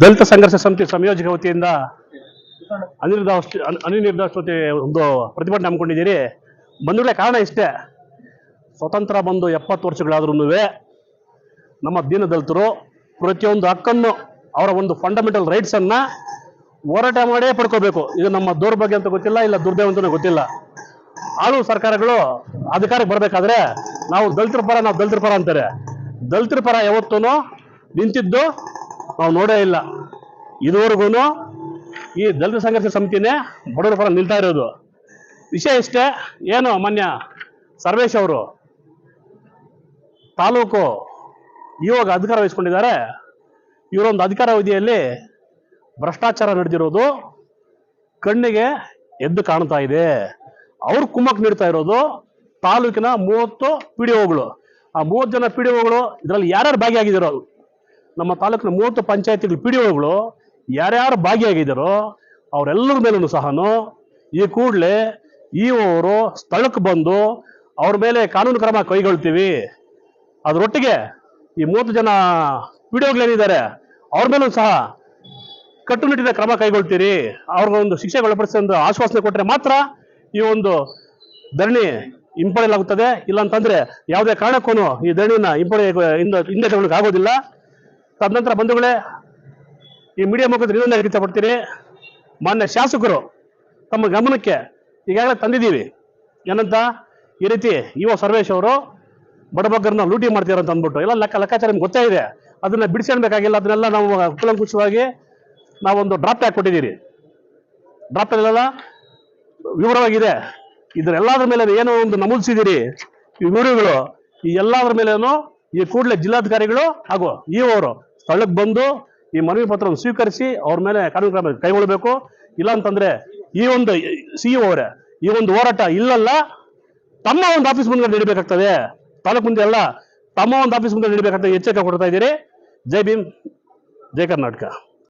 ದಲಿತ ಸಂಘರ್ಷ ಸಮಿತಿ ಸಂಯೋಜಕ ವತಿಯಿಂದ ಅನಿರ್ದಿಷ್ಟ ಒಂದು ಪ್ರತಿಭಟನೆ ಹಮ್ಮಿಕೊಂಡಿದ್ದೀರಿ. ಬಂಧುಗಳೇ ಕಾರಣ ಇಷ್ಟೇ. ಸ್ವತಂತ್ರ ಬಂದು ಎಪ್ಪತ್ತು ವರ್ಷಗಳಾದ್ರೂ ನಮ್ಮ ದೀನ ದಲಿತರು ಪ್ರತಿಯೊಂದು ಹಕ್ಕನ್ನು ಅವರ ಒಂದು ಫಂಡಮೆಂಟಲ್ ರೈಟ್ಸನ್ನು ಹೋರಾಟ ಮಾಡೇ ಪಡ್ಕೋಬೇಕು. ಇದು ನಮ್ಮ ದೌರ್ಭಾಗ್ಯ ಅಂತ ಗೊತ್ತಿಲ್ಲ, ಇಲ್ಲ ದುರ್ದೈವ ಅಂತಲೂ ಗೊತ್ತಿಲ್ಲ. ಆಳು ಸರ್ಕಾರಗಳು ಅಧಿಕಾರಕ್ಕೆ ಬರಬೇಕಾದ್ರೆ ನಾವು ದಲಿತರ ಪರ, ನಾವು ದಲಿತರ ಪರ ಅಂತಾರೆ. ದಲಿತರ ಪರ ಯಾವತ್ತೂ ನಿಂತಿದ್ದು ನಾವು ನೋಡೇ ಇಲ್ಲ. ಇದುವರೆಗೂ ಈ ದಲಿತ ಸಂಘರ್ಷ ಸಮಿತಿನೇ ಬಡವರ ಪರ ನಿಲ್ತಾ ಇರೋದು. ವಿಷಯ ಇಷ್ಟೇ, ಏನು ಮಾನ್ಯ ಸರ್ವೇಶ್ ಅವರು? ತಾಲೂಕು ಇವಾಗ ಅಧಿಕಾರ ವಹಿಸ್ಕೊಂಡಿದ್ದಾರೆ. ಇವರೊಂದು ಅಧಿಕಾರ ಅವಧಿಯಲ್ಲಿ ಭ್ರಷ್ಟಾಚಾರ ನಡೆದಿರೋದು ಕಣ್ಣಿಗೆ ಎದ್ದು ಕಾಣ್ತಾ ಇದೆ. ಅವ್ರು ಕುಮ್ಮಕ್ ನೀಡ್ತಾ ಇರೋದು ತಾಲೂಕಿನ ಮೂವತ್ತು ಪಿ ಆ ಮೂವತ್ತು ಜನ ಪಿ ಡಿ ಒಗಳು ಇದರಲ್ಲಿ ಯಾರ್ಯಾರು ಭಾಗಿಯಾಗಿದ್ದಾರೋ ನಮ್ಮ ತಾಲೂಕಿನ ಮೂವತ್ತು ಪಂಚಾಯತಿಗಳು ಪಿ ಡಿ ಒಗಳು ಯಾರ್ಯಾರು ಭಾಗಿಯಾಗಿದ್ದಾರೋ ಅವರೆಲ್ಲರ ಮೇಲೂ ಸಹ ಈ ಕೂಡಲೇ ಈ ಅವರು ಸ್ಥಳಕ್ಕೆ ಬಂದು ಅವ್ರ ಮೇಲೆ ಕಾನೂನು ಕ್ರಮ ಕೈಗೊಳ್ತೀವಿ. ಅದರೊಟ್ಟಿಗೆ ಈ ಮೂವತ್ತು ಜನ ಪಿ ಡಿ ಒಗಳೇನಿದ್ದಾರೆ ಅವ್ರ ಮೇಲೂ ಸಹ ಕಟ್ಟುನಿಟ್ಟಿನ ಕ್ರಮ ಕೈಗೊಳ್ತೀರಿ. ಅವ್ರಿಗೊಂದು ಶಿಕ್ಷೆ ಒಳಪಡಿಸಿ ಒಂದು ಆಶ್ವಾಸನೆ ಕೊಟ್ಟರೆ ಮಾತ್ರ ಈ ಒಂದು ಧರಣಿ ಹಿಂಪಡೆಯಲಾಗುತ್ತದೆ. ಇಲ್ಲ ಅಂತಂದ್ರೆ ಯಾವುದೇ ಕಾರಣಕ್ಕೂ ಈ ಧರಣಿನ ಹಿಂಪಡೆ ಹಿಂದೆ ಹಿಂದೆ ತಗೊಳಕ್ ಆಗೋದಿಲ್ಲ. ತದನಂತರ ಬಂಧುಗಳೇ, ಈ ಮೀಡಿಯಾ ಮುಖಾಂತರ ಇದನ್ನ ಇಷ್ಟಪಡ್ತೀನಿ ಮಾನ್ಯ ಶಾಸಕರು ತಮ್ಮ ಗಮನಕ್ಕೆ ಈಗಾಗಲೇ ತಂದಿದ್ದೀವಿ. ಏನಂತ? ಈ ರೀತಿ ಯುವ ಸರ್ವೇಶ್ ಅವರು ಬಡಬಗ್ಗರನ್ನ ಲೂಟಿ ಮಾಡ್ತೀರ ಅಂತ ಅಂದ್ಬಿಟ್ಟು. ಎಲ್ಲ ಲೆಕ್ಕ ಲೆಕ್ಕಾಚಾರ ನಿಮ್ಗೆ ಗೊತ್ತೇ ಇದೆ. ಅದನ್ನ ಬಿಡಿಸ್ಕೊಳ್ಬೇಕಾಗಿಲ್ಲ. ಅದನ್ನೆಲ್ಲ ನಾವು ಕೂಲಂಕುಷವಾಗಿ ನಾವೊಂದು ಡ್ರಾಫ್ಟ್ ಹಾಕಿ ಕೊಟ್ಟಿದ್ದೀರಿ? ಡ್ರಾಫ್ಟ್ ಅಲ್ಲೆಲ್ಲ ವಿವರವಾಗಿದೆ. ಇದರೆಲ್ಲದ್ರ ಮೇಲೆ ಏನೋ ಒಂದು ನಮೂದಿಸಿದಿರಿ ಈ ವಿವರಗಳು ಈ ಎಲ್ಲದರ ಮೇಲೇನು ಈ ಕೂಡಲೇ ಜಿಲ್ಲಾಧಿಕಾರಿಗಳು ಹಾಗೂ ಇ ಅವರು ಸ್ಥಳಕ್ಕೆ ಬಂದು ಈ ಮನವಿ ಪತ್ರವನ್ನು ಸ್ವೀಕರಿಸಿ ಅವ್ರ ಮೇಲೆ ಕಾನೂನು ಕ್ರಮ ಕೈಗೊಳ್ಳಬೇಕು. ಇಲ್ಲ ಅಂತಂದ್ರೆ ಈ ಒಂದು ಸಿ ಅವರೇ, ಈ ಒಂದು ಹೋರಾಟ ಇಲ್ಲಲ್ಲ, ತಮ್ಮ ಒಂದು ಆಫೀಸ್ ಮುಂದೆ ನೀಡಬೇಕಾಗ್ತದೆ. ತಾಲೂಕು ಮುಂದೆ ಅಲ್ಲ, ತಮ್ಮ ಒಂದು ಆಫೀಸ್ ಮುಂದೆ ನಡಿಬೇಕಾಗ್ತದೆ. ಎಚ್ಚರಿಕೆ ಕೊಡ್ತಾ ಇದ್ದೀರಿ. ಜೈ ಭೀಮ್, ಜೈ ಕರ್ನಾಟಕ.